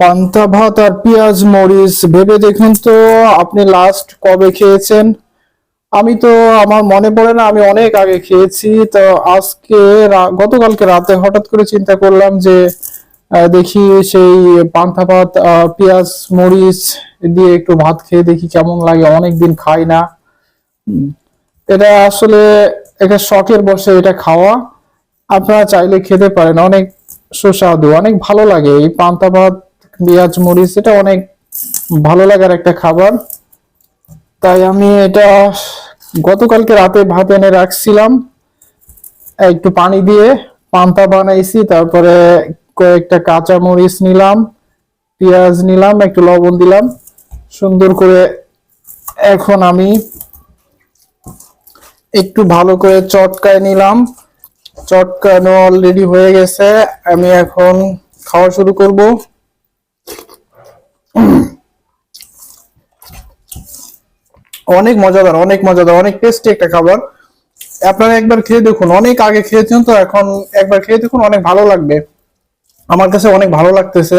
পান্তা ভাত আর পেঁয়াজ মরিচ, ভেবে দেখুন তো আপনি লাস্ট কবে খেয়েছেন? আমি তো, আমার মনে পড়ে না, আমি অনেক আগে খেয়েছি। তো আজকে গতকালকে রাতে হঠাৎ করে চিন্তা করলাম যে দেখি সেই পান্তা ভাত পেঁয়াজ মরিচ দিয়ে একটু ভাত খেয়ে দেখি কেমন লাগে অনেক দিন খাই না। এটা আসলে একটা শখের বসে এটা খাওয়া। আপনারা চাইলে খেতে পারেন, অনেক সুস্বাদু, অনেক ভালো লাগে এই পান্তা ভাত পেঁয়াজ, মরিচ, এটা অনেক ভালো লাগার একটা খাবার। তাই আমি এটা গতকালকে রাতে ভাত এনে রাখছিলাম। একটু পানি দিয়ে পান্তা বানাইছি, তারপরে কয়েকটা কাঁচা মরিচ নিলাম, পেঁয়াজ নিলাম, একটু লবণ দিলাম। সুন্দর করে এখন আমি একটু ভালো করে চটকায় নিলাম। চটকানো অলরেডি হয়ে গেছে, আমি এখন খাওয়া শুরু করব। অনেক মজাদার অনেক মজাদার, অনেক টেস্টি একটা খাবার। আপনারা একবার খেয়ে দেখুন, অনেক আগে খেয়েছেন তো, এখন একবার খেয়ে দেখুন, অনেক ভালো লাগবে। আমার কাছে অনেক ভালো লাগতেছে।